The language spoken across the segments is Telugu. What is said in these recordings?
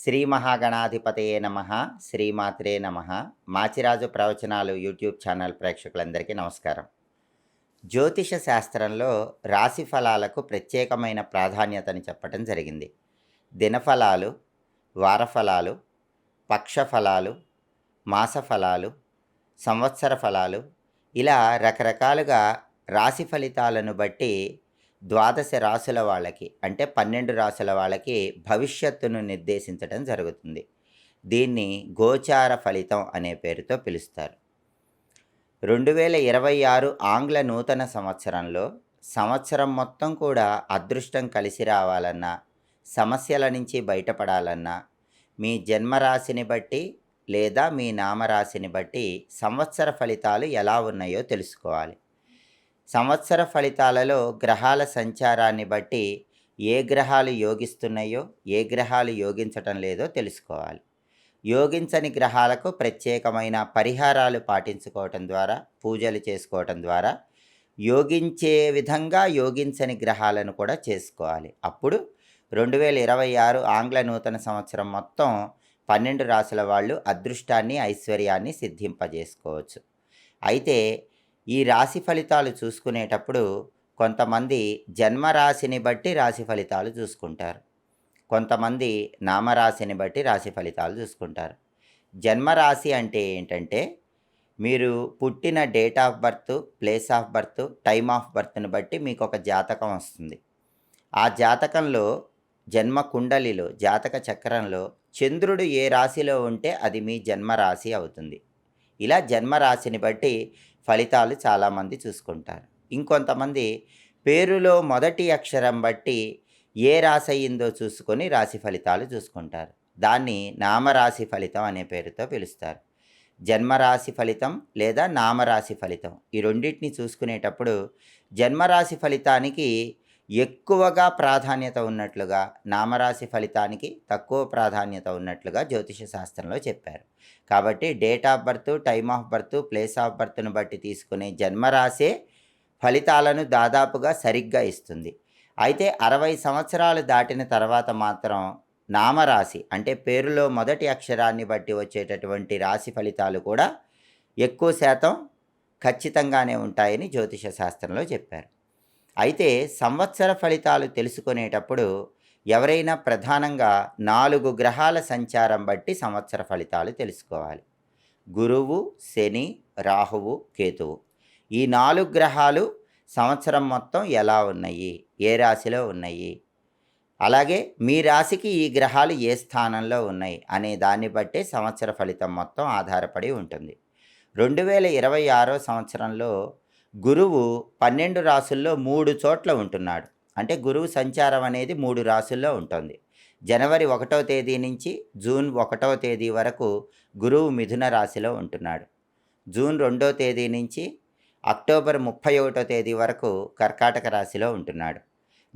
శ్రీ మహాగణాధిపతయే నమ శ్రీమాత్రే నమ. మాచిరాజు ప్రవచనాలు యూట్యూబ్ ఛానల్ ప్రేక్షకులందరికీ నమస్కారం. జ్యోతిష శాస్త్రంలో రాశి ఫలాలకు ప్రత్యేకమైన ప్రాధాన్యతని చెప్పడం జరిగింది. దినఫలాలు వారఫలాలు పక్షఫలాలు మాసఫలాలు సంవత్సర ఫలాలు ఇలా రకరకాలుగా రాశి ఫలితాలను బట్టి ద్వాదశ రాసుల వాళ్ళకి అంటే పన్నెండు రాసుల వాళ్ళకి భవిష్యత్తును నిర్దేశించడం జరుగుతుంది. దీన్ని గోచార ఫలితం అనే పేరుతో పిలుస్తారు. రెండు వేల ఇరవై ఆరు ఆంగ్ల నూతన సంవత్సరంలో సంవత్సరం మొత్తం కూడా అదృష్టం కలిసి రావాలన్నా సమస్యల నుంచి బయటపడాలన్నా మీ జన్మరాశిని బట్టి లేదా మీ నామరాశిని బట్టి సంవత్సర ఫలితాలు ఎలా ఉన్నాయో తెలుసుకోవాలి. సంవత్సర ఫలితాలలో గ్రహాల సంచారాన్ని బట్టి ఏ గ్రహాలు యోగిస్తున్నాయో ఏ గ్రహాలు యోగించటం లేదో తెలుసుకోవాలి. యోగించని గ్రహాలకు ప్రత్యేకమైన పరిహారాలు పాటించుకోవటం ద్వారా పూజలు చేసుకోవటం ద్వారా యోగించే విధంగా యోగించని గ్రహాలను కూడా చేసుకోవాలి. అప్పుడు రెండు వేల ఇరవై ఆరు ఆంగ్ల నూతన సంవత్సరం మొత్తం పన్నెండు రాసుల వాళ్ళు అదృష్టాన్ని ఐశ్వర్యాన్ని సిద్ధింపజేసుకోవచ్చు. అయితే ఈ రాశి ఫలితాలు చూసుకునేటప్పుడు కొంతమంది జన్మరాశిని బట్టి రాశి ఫలితాలు చూసుకుంటారు. కొంతమంది నామరాశిని బట్టి రాశి ఫలితాలు చూసుకుంటారు. జన్మరాశి అంటే ఏంటంటే మీరు పుట్టిన date of birth place of birth time of బర్త్ని బట్టి మీకు ఒక జాతకం వస్తుంది. ఆ జాతకంలో జన్మ కుండలిలో జాతక చక్రంలో చంద్రుడు ఏ రాశిలో ఉంటే అది మీ జన్మరాశి అవుతుంది. ఇలా జన్మరాశిని బట్టి ఫలితాలు చాలామంది చూసుకుంటారు. ఇంకొంతమంది పేరులో మొదటి అక్షరం బట్టి ఏ రాశి అయ్యిందో చూసుకొని రాశి ఫలితాలు చూసుకుంటారు. దాన్ని నామరాశి ఫలితం అనే పేరుతో పిలుస్తారు. జన్మరాశి ఫలితం లేదా నామరాశి ఫలితం ఈ రెండింటిని చూసుకునేటప్పుడు జన్మరాశి ఫలితానికి ఎక్కువగా ప్రాధాన్యత ఉన్నట్లుగా నామరాశి ఫలితానికి తక్కువ ప్రాధాన్యత ఉన్నట్లుగా జ్యోతిష శాస్త్రంలో చెప్పారు. కాబట్టి date of birth time of birth place of బర్త్ను బట్టి తీసుకునే జన్మరాశే ఫలితాలను దాదాపుగా సరిగ్గా ఇస్తుంది. అయితే అరవై సంవత్సరాలు దాటిన తర్వాత మాత్రం నామరాశి అంటే పేరులో మొదటి అక్షరాన్ని బట్టి వచ్చేటటువంటి రాశి ఫలితాలు కూడా ఎక్కువ శాతం ఖచ్చితంగానే ఉంటాయని జ్యోతిష శాస్త్రంలో చెప్పారు. అయితే సంవత్సర ఫలితాలు తెలుసుకునేటప్పుడు ఎవరైనా ప్రధానంగా నాలుగు గ్రహాల సంచారం బట్టి సంవత్సర ఫలితాలు తెలుసుకోవాలి. గురువు శని రాహువు కేతువు. ఈ నాలుగు గ్రహాలు సంవత్సరం మొత్తం ఎలా ఉన్నాయి? ఏ రాశిలో ఉన్నాయి? అలాగే మీ రాశికి ఈ గ్రహాలు ఏ స్థానంలో ఉన్నాయి? అనే దాన్ని బట్టే సంవత్సర ఫలితం మొత్తం ఆధారపడి ఉంటుంది. రెండు వేల ఇరవై ఆరో సంవత్సరంలో గురువు పన్నెండు రాసుల్లో మూడు చోట్ల ఉంటున్నాడు. అంటే గురువు సంచారం అనేది మూడు రాసుల్లో ఉంటుంది. జనవరి ఒకటో తేదీ నుంచి జూన్ ఒకటో తేదీ వరకు గురువు మిథున రాశిలో ఉంటున్నాడు. జూన్ రెండో తేదీ నుంచి అక్టోబర్ ముప్పై ఒకటో తేదీ వరకు కర్కాటక రాశిలో ఉంటున్నాడు.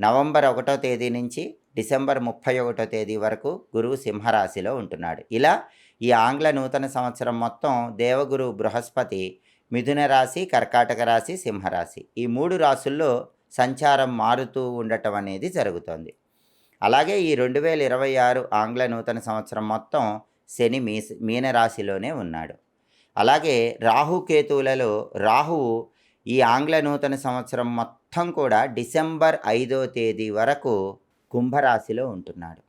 నవంబర్ ఒకటో తేదీ నుంచి డిసెంబర్ ముప్పై ఒకటో తేదీ వరకు గురువు సింహరాశిలో ఉంటున్నాడు. ఇలా ఈ ఆంగ్ల నూతన సంవత్సరం మొత్తం దేవగురు బృహస్పతి మిథున రాశి కర్కాటక రాశి సింహరాశి ఈ మూడు రాశుల్లో సంచారం మారుతూ ఉండటం అనేది జరుగుతోంది. అలాగే ఈ రెండు వేల ఇరవై ఆరు ఆంగ్ల నూతన సంవత్సరం మొత్తం శని మీ మీనరాశిలోనే ఉన్నాడు. అలాగే రాహుకేతువులలో రాహువు ఈ ఆంగ్ల నూతన సంవత్సరం మొత్తం కూడా డిసెంబర్ ఐదో తేదీ వరకు కుంభరాశిలో ఉంటున్నాడు.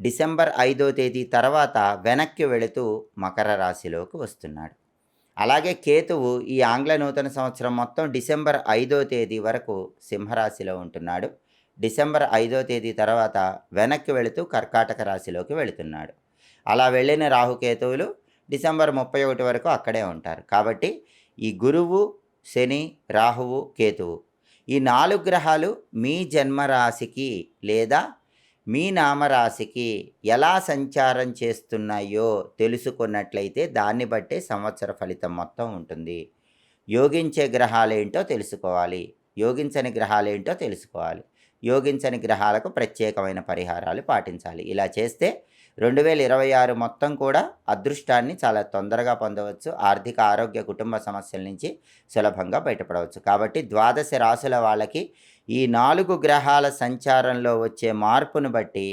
డిసెంబర్ ఐదో తేదీ తర్వాత వెనక్కి వెళుతూ మకర రాశిలోకి వస్తున్నాడు. అలాగే కేతువు ఈ ఆంగ్ల నూతన సంవత్సరం మొత్తం డిసెంబర్ ఐదో తేదీ వరకు సింహరాశిలో ఉంటున్నాడు. డిసెంబర్ ఐదో తేదీ తర్వాత వెనక్కి వెళుతూ కర్కాటక రాశిలోకి వెళుతున్నాడు. అలా వెళ్ళిన రాహుకేతువులు డిసెంబర్ ముప్పై ఒకటి వరకు అక్కడే ఉంటారు. కాబట్టి ఈ గురువు శని రాహువు కేతువు ఈ నాలుగు గ్రహాలు మీ జన్మరాశికి లేదా మీ నామరాశికి ఎలా సంచారం చేస్తున్నాయో తెలుసుకున్నట్లయితే దాన్ని బట్టే సంవత్సర ఫలితం మొత్తం ఉంటుంది. యోగించే గ్రహాలేంటో తెలుసుకోవాలి. యోగించని గ్రహాలేంటో తెలుసుకోవాలి. యోగించని గ్రహాలకు ప్రత్యేకమైన పరిహారాలు పాటించాలి. ఇలా చేస్తే రెండు వేల ఇరవై ఆరు మొత్తం కూడా అదృష్టాన్ని చాలా తొందరగా పొందవచ్చు. ఆర్థిక ఆరోగ్య కుటుంబ సమస్యల నుంచి సులభంగా బయటపడవచ్చు. కాబట్టి ద్వాదశ రాసుల వాళ్ళకి ఈ నాలుగు గ్రహాల సంచారంలో వచ్చే మార్పును బట్టి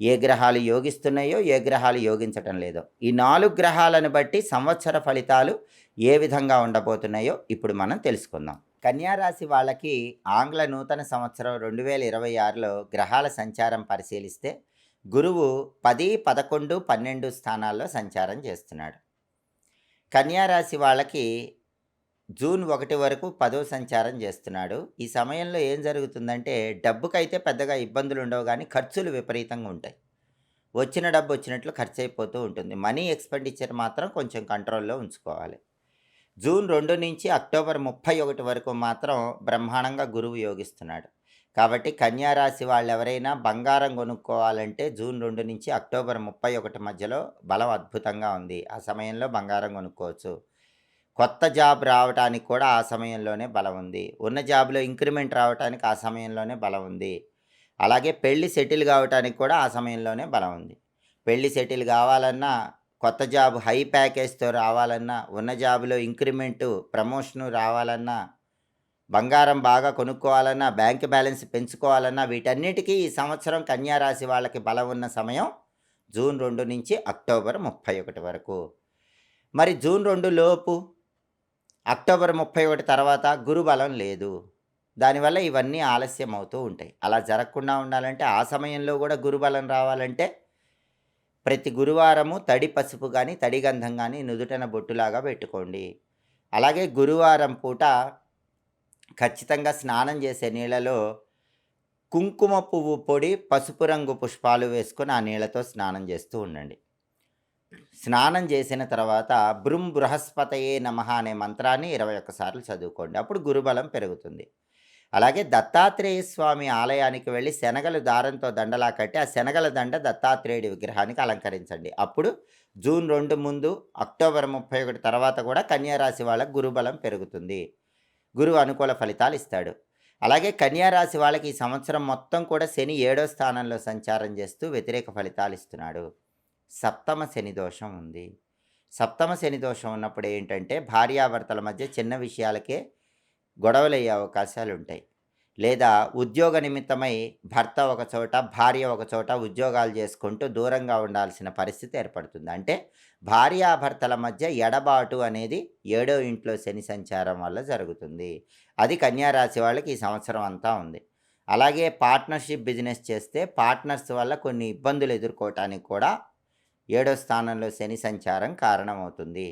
ఏ గ్రహాలు యోగిస్తున్నాయో ఏ గ్రహాలు యోగించటం లేదో. ఈ నాలుగు గ్రహాలను బట్టి సంవత్సర ఫలితాలు ఏ విధంగా ఉండబోతున్నాయో ఇప్పుడు మనం తెలుసుకుందాం. కన్యారాశి వాళ్ళకి ఆంగ్ల నూతన సంవత్సరం రెండు వేల ఇరవై ఆరులో గ్రహాల సంచారం పరిశీలిస్తే గురువు పది పదకొండు పన్నెండు స్థానాల్లో సంచారం చేస్తున్నాడు. కన్యారాశి వాళ్ళకి జూన్ ఒకటి వరకు పదో సంచారం చేస్తున్నాడు. ఈ సమయంలో ఏం జరుగుతుందంటే డబ్బుకైతే పెద్దగా ఇబ్బందులు ఉండవు కానీ ఖర్చులు విపరీతంగా ఉంటాయి. వచ్చిన డబ్బు వచ్చినట్లు ఖర్చు అయిపోతూ ఉంటుంది. మనీ ఎక్స్పెండిచర్ మాత్రం కొంచెం కంట్రోల్లో ఉంచుకోవాలి. జూన్ రెండు నుంచి అక్టోబర్ ముప్పై ఒకటి వరకు మాత్రం బ్రహ్మాండంగా గురువు యోగిస్తున్నాడు. కాబట్టి కన్యారాశి వాళ్ళు ఎవరైనా బంగారం కొనుక్కోవాలంటే జూన్ రెండు నుంచి అక్టోబర్ ముప్పై ఒకటి మధ్యలో బలం అద్భుతంగా ఉంది. ఆ సమయంలో బంగారం కొనుక్కోవచ్చు. కొత్త జాబ్ రావడానికి కూడా ఆ సమయంలోనే బలం ఉంది. ఉన్న జాబ్లో ఇంక్రిమెంట్ రావడానికి ఆ సమయంలోనే బలం ఉంది. అలాగే పెళ్ళి సెటిల్ కావడానికి కూడా ఆ సమయంలోనే బలం ఉంది. పెళ్ళి సెటిల్ కావాలన్నా కొత్త జాబ్ హై ప్యాకేజ్తో రావాలన్నా ఉన్న జాబ్లో ఇంక్రిమెంటు ప్రమోషను రావాలన్నా బంగారం బాగా కొనుక్కోవాలన్నా బ్యాంక్ బ్యాలెన్స్ పెంచుకోవాలన్నా వీటన్నిటికీ ఈ సంవత్సరం కన్యారాశి వాళ్ళకి బలం ఉన్న సమయం జూన్ రెండు నుంచి అక్టోబర్ ముప్పై ఒకటి వరకు. మరి జూన్ రెండు లోపు అక్టోబర్ ముప్పై ఒకటి తర్వాత గురుబలం లేదు. దానివల్ల ఇవన్నీ ఆలస్యం అవుతూ ఉంటాయి. అలా జరగకుండా ఉండాలంటే ఆ సమయంలో కూడా గురుబలం రావాలంటే ప్రతి గురువారము తడి పసుపు కానీ తడి గంధం కానీ నుదుటన బొట్టులాగా పెట్టుకోండి. అలాగే గురువారం పూట ఖచ్చితంగా స్నానం చేసే నీళ్ళలో కుంకుమ పువ్వు పొడి పసుపు రంగు పుష్పాలు వేసుకొని ఆ నీళ్ళతో స్నానం చేస్తూ ఉండండి. స్నానం చేసిన తర్వాత బృం బృహస్పతయే నమ అనే మంత్రాన్ని ఇరవై ఒక్కసార్లు చదువుకోండి. అప్పుడు గురుబలం పెరుగుతుంది. అలాగే దత్తాత్రేయ స్వామి ఆలయానికి వెళ్ళి శనగలు దారంతో దండలా కట్టి ఆ శనగల దండ దత్తాత్రేయుడి విగ్రహానికి అలంకరించండి. అప్పుడు జూన్ రెండు ముందు అక్టోబర్ ముప్పై ఒకటి తర్వాత కూడా కన్యారాశి వాళ్ళకు గురుబలం పెరుగుతుంది. గురువు అనుకూల ఫలితాలు ఇస్తాడు. అలాగే కన్యారాశి వాళ్ళకి ఈ సంవత్సరం మొత్తం కూడా శని ఏడో స్థానంలో సంచారం చేస్తూ వ్యతిరేక ఫలితాలు ఇస్తున్నాడు. సప్తమ శని దోషం ఉంది. సప్తమ శని దోషం ఉన్నప్పుడు ఏంటంటే భార్యాభర్తల మధ్య చిన్న విషయాలకే గొడవలయ్యే అవకాశాలు ఉంటాయి. లేదా ఉద్యోగ నిమిత్తమై భర్త ఒక చోట భార్య ఒక చోట ఉద్యోగాలు చేసుకుంటూ దూరంగా ఉండాల్సిన పరిస్థితి ఏర్పడుతుంది. అంటే భార్యాభర్తల మధ్య ఎడబాటు అనేది ఏడో ఇంట్లో శని సంచారం వల్ల జరుగుతుంది. అది కన్యారాశి వాళ్ళకి ఈ సంవత్సరం అంతా ఉంది. అలాగే పార్ట్నర్షిప్ బిజినెస్ చేస్తే పార్ట్నర్స్ వల్ల కొన్ని ఇబ్బందులు ఎదుర్కోవటానికి కూడా ఏడో స్థానంలో శని సంచారం కారణమవుతుంది.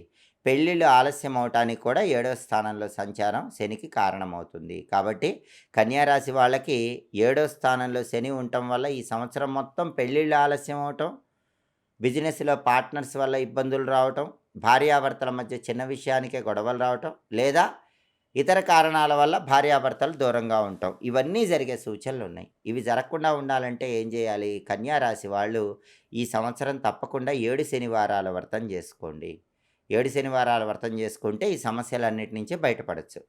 పెళ్ళిళ్ళు ఆలస్యం అవటానికి కూడా ఏడో స్థానంలో సంచారం శనికి కారణమవుతుంది. కాబట్టి కన్యారాశి వాళ్ళకి ఏడో స్థానంలో శని ఉండటం వల్ల ఈ సంవత్సరం మొత్తం పెళ్ళిళ్ళు ఆలస్యం అవటం బిజినెస్లో పార్ట్నర్స్ వల్ల ఇబ్బందులు రావటం భార్యాభర్తల మధ్య చిన్న విషయానికే గొడవలు రావటం లేదా ఇతర కారణాల వల్ల భార్యాభర్తలు దూరంగా ఉంటాం ఇవన్నీ జరిగే సూచనలు ఉన్నాయి ఇవి జరగకుండా ఉండాలంటే ఏం చేయాలి? కన్యారాశి వాళ్ళు ఈ సంవత్సరం తప్పకుండా ఏడు శనివారాల వ్రతం చేసుకోండి. ఏడు శనివారాల వ్రతం చేసుకుంటే ఈ సమస్యలన్నిటి నుంచి బయటపడచ్చు.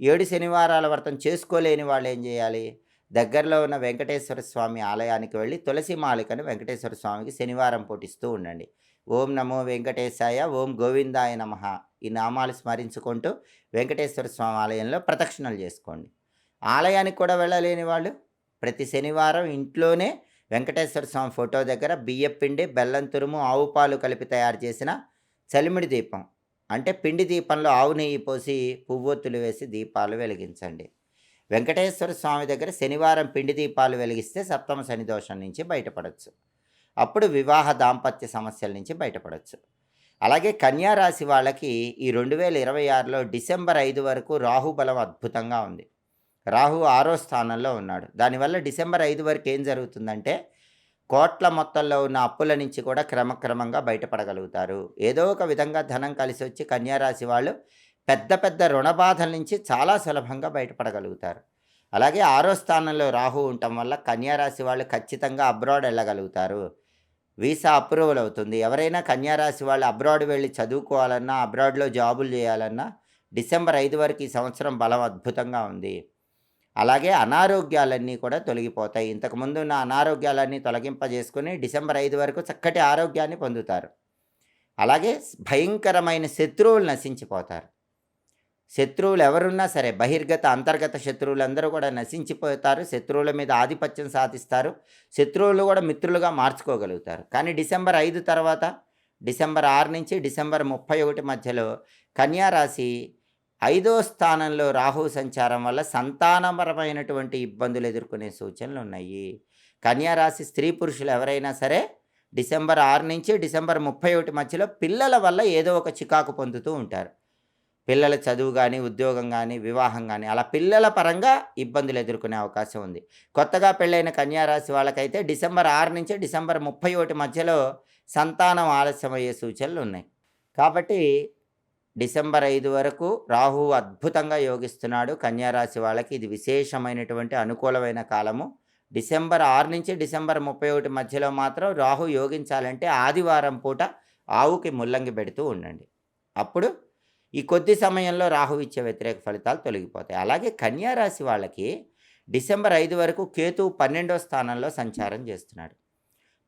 ఏడు శనివారాల వ్రతం చేసుకోలేని వాళ్ళు ఏం చేయాలి? దగ్గరలో ఉన్న వెంకటేశ్వర స్వామి ఆలయానికి వెళ్ళి తులసి మాలికను వెంకటేశ్వర స్వామికి శనివారం పోటిస్తూ ఉండండి. ఓం నమో వెంకటేశాయ ఓం గోవిందాయ నమ ఈ నామాలు స్మరించుకుంటూ వెంకటేశ్వర స్వామి ఆలయంలో ప్రదక్షిణలు చేసుకోండి. ఆలయానికి కూడా వెళ్ళలేని వాళ్ళు ప్రతి శనివారం ఇంట్లోనే వెంకటేశ్వర స్వామి ఫోటో దగ్గర బియ్యపిండి బెల్లం తురుము ఆవు పాలు కలిపి తయారు చేసిన చలిమిడి దీపం. అంటే పిండి దీపంలో ఆవు నెయ్యి పోసి పువ్వొత్తులు వేసి దీపాలు వెలిగించండి. వెంకటేశ్వర స్వామి దగ్గర శనివారం పిండి దీపాలు వెలిగిస్తే సప్తమ శని దోషం నుంచి బయటపడవచ్చు అప్పుడు వివాహ దాంపత్య సమస్యల నుంచి బయటపడవచ్చు అలాగే కన్యారాశి వాళ్ళకి ఈ రెండు వేల ఇరవై ఆరులో డిసెంబర్ ఐదు వరకు రాహు బలం అద్భుతంగా ఉంది. రాహు ఆరో స్థానంలో ఉన్నాడు. దానివల్ల డిసెంబర్ ఐదు వరకు ఏం జరుగుతుందంటే కోట్ల మొత్తంలో ఉన్న అప్పుల నుంచి కూడా క్రమక్రమంగా బయటపడగలుగుతారు. ఏదో ఒక విధంగా ధనం కలిసి వచ్చి కన్యారాశి వాళ్ళు పెద్ద పెద్ద రుణబాధల నుంచి చాలా సులభంగా బయటపడగలుగుతారు. అలాగే ఆరో స్థానంలో రాహు ఉండటం వల్ల కన్యారాశి వాళ్ళు ఖచ్చితంగా అబ్రాడ్ వెళ్ళగలుగుతారు. వీసా అప్రూవల్ అవుతుంది. ఎవరైనా కన్యారాశి వాళ్ళు అబ్రాడ్ వెళ్ళి చదువుకోవాలన్నా అబ్రాడ్లో జాబులు చేయాలన్నా డిసెంబర్ ఐదు వరకు ఈ సంవత్సరం బలం అద్భుతంగా ఉంది. అలాగే అనారోగ్యాలన్నీ కూడా తొలగిపోతాయి. ఇంతకుముందు ఉన్న అనారోగ్యాలన్నీ తొలగింపజేసుకుని డిసెంబర్ ఐదు వరకు చక్కటి ఆరోగ్యాన్ని పొందుతారు. అలాగే భయంకరమైన శత్రువులు నశించిపోతారు. శత్రువులు ఎవరున్నా సరే బహిర్గత అంతర్గత శత్రువులందరూ కూడా నశించిపోతారు. శత్రువుల మీద ఆధిపత్యం సాధిస్తారు. శత్రువులు కూడా మిత్రులుగా మార్చుకోగలుగుతారు. కానీ డిసెంబర్ ఐదు తర్వాత డిసెంబర్ ఆరు నుంచి డిసెంబర్ ముప్పై ఒకటి మధ్యలో కన్యారాశి ఐదో స్థానంలో రాహు సంచారం వల్ల సంతానపరమైనటువంటి ఇబ్బందులు ఎదుర్కొనే సూచనలు ఉన్నాయి. కన్యారాశి స్త్రీ పురుషులు ఎవరైనా సరే డిసెంబర్ ఆరు నుంచి డిసెంబర్ ముప్పై ఒకటి మధ్యలో పిల్లల వల్ల ఏదో ఒక చికాకు పొందుతూ ఉంటారు. పిల్లల చదువు కానీ ఉద్యోగం కానీ వివాహం కానీ అలా పిల్లల పరంగా ఇబ్బందులు ఎదుర్కొనే అవకాశం ఉంది. కొత్తగా పెళ్ళైన కన్యారాశి వాళ్ళకైతే డిసెంబర్ ఆరు నుంచి డిసెంబర్ ముప్పై ఒకటి మధ్యలో సంతానం ఆలస్యమయ్యే సూచనలు ఉన్నాయి. కాబట్టి డిసెంబర్ ఐదు వరకు రాహు అద్భుతంగా యోగిస్తున్నాడు. కన్యారాశి వాళ్ళకి ఇది విశేషమైనటువంటి అనుకూలమైన కాలము. డిసెంబర్ ఆరు నుంచి డిసెంబర్ ముప్పై ఒకటి మధ్యలో మాత్రం రాహు యోగించాలంటే ఆదివారం పూట ఆవుకి ముల్లంగి పెడుతూ ఉండండి. అప్పుడు ఈ కొద్ది సమయంలో రాహు ఇచ్చే వ్యతిరేక ఫలితాలు తొలగిపోతాయి. అలాగే కన్యారాశి వాళ్ళకి డిసెంబర్ ఐదు వరకు కేతు పన్నెండో స్థానంలో సంచారం చేస్తున్నాడు.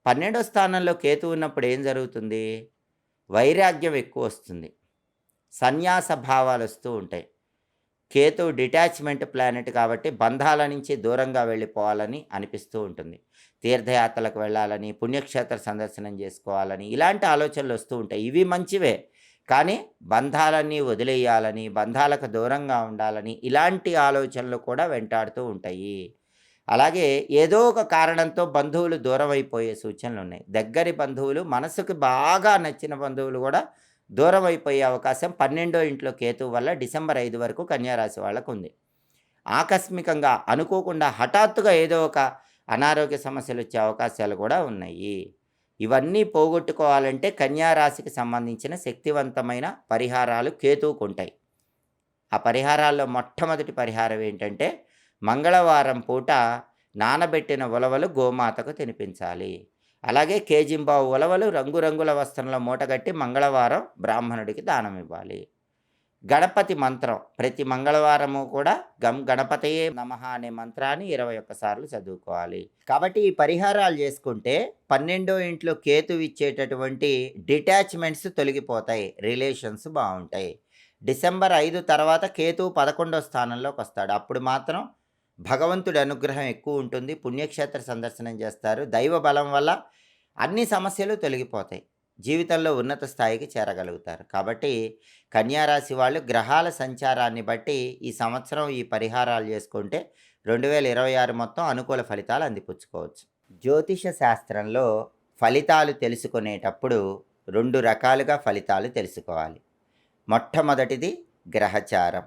పన్నెండో స్థానంలో కేతు ఉన్నప్పుడు ఏం జరుగుతుంది? వైరాగ్యం ఎక్కువ వస్తుంది. సన్యాస భావాలు వస్తూ ఉంటాయి. కేతు డిటాచ్మెంట్ ప్లానెట్ కాబట్టి బంధాల నుంచి దూరంగా వెళ్ళిపోవాలని అనిపిస్తూ ఉంటుంది. తీర్థయాత్రలకు వెళ్ళాలని పుణ్యక్షేత్ర సందర్శనం చేసుకోవాలని ఇలాంటి ఆలోచనలు వస్తూ ఉంటాయి. ఇవి మంచివే. కానీ బంధాలన్నీ వదిలేయాలని బంధాలకు దూరంగా ఉండాలని ఇలాంటి ఆలోచనలు కూడా వెంటాడుతూ ఉంటాయి. అలాగే ఏదో ఒక కారణంతో బంధువులు దూరం అయిపోయే సూచనలు ఉన్నాయి దగ్గరి బంధువులు మనసుకు బాగా నచ్చిన బంధువులు కూడా దూరం అయిపోయే అవకాశం పన్నెండో ఇంట్లో కేతు వల్ల డిసెంబర్ ఐదు వరకు కన్యారాశి వాళ్ళకు ఉంది. ఆకస్మికంగా అనుకోకుండా హఠాత్తుగా ఏదో ఒక అనారోగ్య సమస్యలు వచ్చే అవకాశాలు కూడా ఉన్నాయి. ఇవన్నీ పోగొట్టుకోవాలంటే కన్యారాశికి సంబంధించిన శక్తివంతమైన పరిహారాలు కేతువుకు ఉంటాయి ఆ పరిహారాల్లో మొట్టమొదటి పరిహారం ఏంటంటే మంగళవారం పూట నానబెట్టిన ఉలవలు గోమాతకు తినిపించాలి. అలాగే కేజింబావు ఉలవలు రంగురంగుల వస్త్రంలో మూటగట్టి మంగళవారం బ్రాహ్మణుడికి దానం ఇవ్వాలి. గణపతి మంత్రం. ప్రతి మంగళవారము కూడా గం గణపతయే నమ అనే మంత్రాన్ని ఇరవై ఒక్కసార్లు చదువుకోవాలి. కాబట్టి ఈ పరిహారాలు చేసుకుంటే పన్నెండో ఇంట్లో కేతు ఇచ్చేటటువంటి డిటాచ్మెంట్స్ తొలగిపోతాయి. రిలేషన్స్ బాగుంటాయి. డిసెంబర్ ఐదు తర్వాత కేతు పదకొండో స్థానంలోకి వస్తాడు. అప్పుడు మాత్రం భగవంతుడి అనుగ్రహం ఎక్కువ ఉంటుంది. పుణ్యక్షేత్ర సందర్శనం చేస్తారు. దైవ బలం వల్ల అన్ని సమస్యలు తొలగిపోతాయి. జీవితంలో ఉన్నత స్థాయికి చేరగలుగుతారు. కాబట్టి కన్యారాశి వాళ్ళు గ్రహాల సంచారాన్ని బట్టి ఈ సంవత్సరం ఈ పరిహారాలు చేసుకుంటే రెండు వేల ఇరవై ఆరు మొత్తం అనుకూల ఫలితాలు అందిపుచ్చుకోవచ్చు. జ్యోతిష శాస్త్రంలో ఫలితాలు తెలుసుకునేటప్పుడు రెండు రకాలుగా ఫలితాలు తెలుసుకోవాలి. మొట్టమొదటిది గ్రహచారం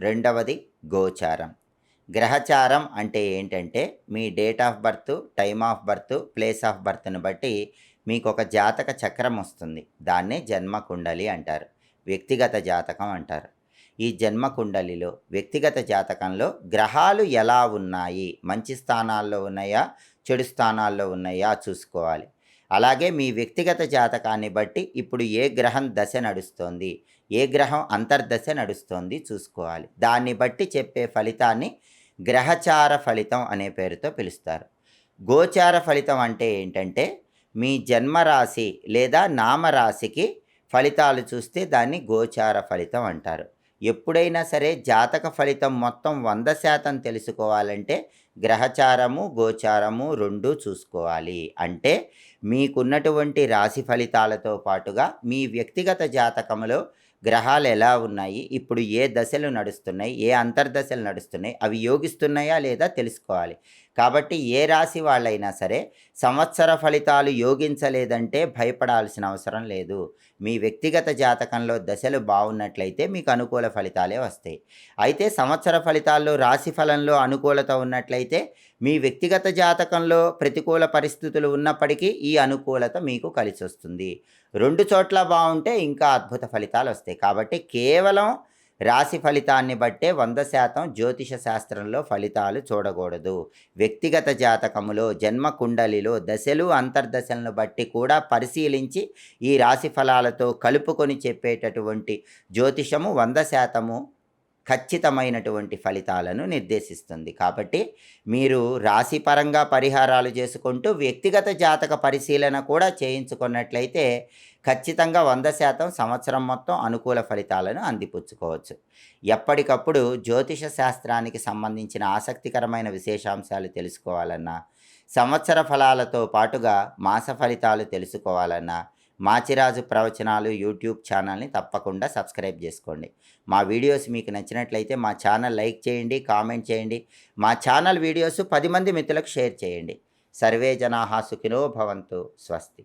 రెండవది గోచారం. గ్రహచారం అంటే ఏంటంటే మీ date of birth time of birth place of బర్త్ని బట్టి మీకు ఒక జాతక చక్రం వస్తుంది. దాన్నే జన్మ కుండలి అంటారు. వ్యక్తిగత జాతకం అంటారు. ఈ జన్మ కుండలిలో వ్యక్తిగత జాతకంలో గ్రహాలు ఎలా ఉన్నాయి? మంచి స్థానాల్లో ఉన్నాయా? చెడు స్థానాల్లో ఉన్నాయా? చూసుకోవాలి. అలాగే మీ వ్యక్తిగత జాతకాన్ని బట్టి ఇప్పుడు ఏ గ్రహం దశ నడుస్తోంది? ఏ గ్రహం అంతర్దశ నడుస్తోంది? చూసుకోవాలి. దాన్ని బట్టి చెప్పే ఫలితాన్ని గ్రహచార ఫలితం అనే పేరుతో పిలుస్తారు. గోచార ఫలితం అంటే ఏంటంటే మీ జన్మరాశి లేదా నామరాశికి ఫలితాలు చూస్తే దాన్ని గోచార ఫలితం అంటారు. ఎప్పుడైనా సరే జాతక ఫలితం మొత్తం వంద శాతం తెలుసుకోవాలంటే గ్రహచారము గోచారము రెండు చూసుకోవాలి. అంటే మీకున్నటువంటి రాశి ఫలితాలతో పాటుగా మీ వ్యక్తిగత జాతకంలో గ్రహాలు ఎలా ఉన్నాయి ఇప్పుడు ఏ దశలు నడుస్తున్నాయి ఏ అంతర్దశలు నడుస్తున్నాయి అవి యోగిస్తున్నాయా లేదా తెలుసుకోవాలి. కాబట్టి ఏ రాశి వాళ్ళైనా సరే సంవత్సర ఫలితాలు యోగించలేదంటే భయపడాల్సిన అవసరం లేదు. మీ వ్యక్తిగత జాతకంలో దశలు బాగున్నట్లయితే మీకు అనుకూల ఫలితాలే వస్తాయి. అయితే సంవత్సర ఫలితాల్లో రాశి ఫలంలో అనుకూలత ఉన్నట్లయితే మీ వ్యక్తిగత జాతకంలో ప్రతికూల పరిస్థితులు ఉన్నప్పటికీ ఈ అనుకూలత మీకు కలిసి వస్తుంది రెండు చోట్ల బాగుంటే ఇంకా అద్భుత ఫలితాలు వస్తాయి. కాబట్టి కేవలం రాశి ఫలితాన్ని బట్టే వంద శాతం జ్యోతిష శాస్త్రంలో ఫలితాలు చూడకూడదు. వ్యక్తిగత జాతకములో జన్మ కుండలిలో దశలు అంతర్దశలను బట్టి కూడా పరిశీలించి ఈ రాశి ఫలాలతో కలుపుకొని చెప్పేటటువంటి జ్యోతిషము వంద శాతము ఖచ్చితమైనటువంటి ఫలితాలను నిర్దేశిస్తుంది. కాబట్టి మీరు రాశిపరంగా పరిహారాలు చేసుకుంటూ వ్యక్తిగత జాతక పరిశీలన కూడా చేయించుకున్నట్లయితే ఖచ్చితంగా వంద శాతం సంవత్సరం మొత్తం అనుకూల ఫలితాలను అందిపుచ్చుకోవచ్చు. ఎప్పటికప్పుడు జ్యోతిష శాస్త్రానికి సంబంధించిన ఆసక్తికరమైన విశేషాంశాలు తెలుసుకోవాలన్నా సంవత్సర ఫలాలతో పాటుగా మాస ఫలితాలు తెలుసుకోవాలన్నా మాచిరాజు ప్రవచనాలు యూట్యూబ్ ఛానల్ని తప్పకుండా సబ్స్క్రైబ్ చేసుకోండి. మా వీడియోస్ మీకు నచ్చినట్లయితే మా ఛానల్ లైక్ చేయండి కామెంట్ చేయండి. మా ఛానల్ వీడియోస్ పది మంది మిత్రులకు షేర్ చేయండి. సర్వే జనాహా సుఖినో భవంతు. స్వస్తి.